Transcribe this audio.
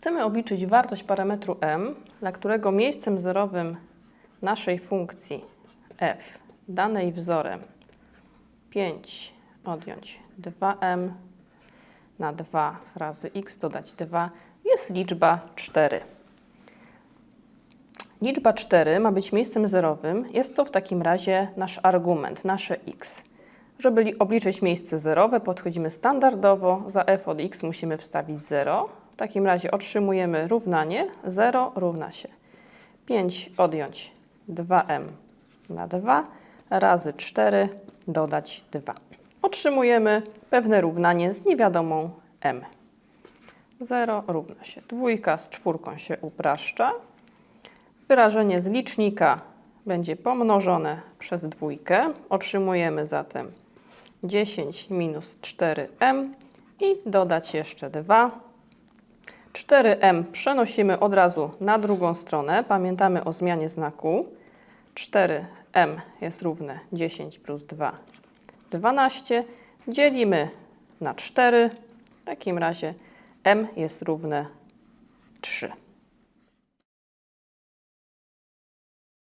Chcemy obliczyć wartość parametru m, dla którego miejscem zerowym naszej funkcji f danej wzorem 5 odjąć 2m na 2 razy x dodać 2 jest liczba 4. Liczba 4 ma być miejscem zerowym. Jest to w takim razie nasz argument, nasze x. Żeby li- obliczyć miejsce zerowe, podchodzimy standardowo. Za f od x musimy wstawić 0. Takim razie otrzymujemy równanie 0 równa się 5 odjąć 2m na 2 razy 4 dodać 2. Otrzymujemy pewne równanie z niewiadomą m. 0 równa się dwójka, z czwórką się upraszcza. Wyrażenie z licznika będzie pomnożone przez dwójkę. Otrzymujemy zatem 10 minus 4m i dodać jeszcze 2. 4m przenosimy od razu na drugą stronę. Pamiętamy o zmianie znaku. 4m jest równe 10 plus 2, 12. Dzielimy na 4. W takim razie m jest równe 3.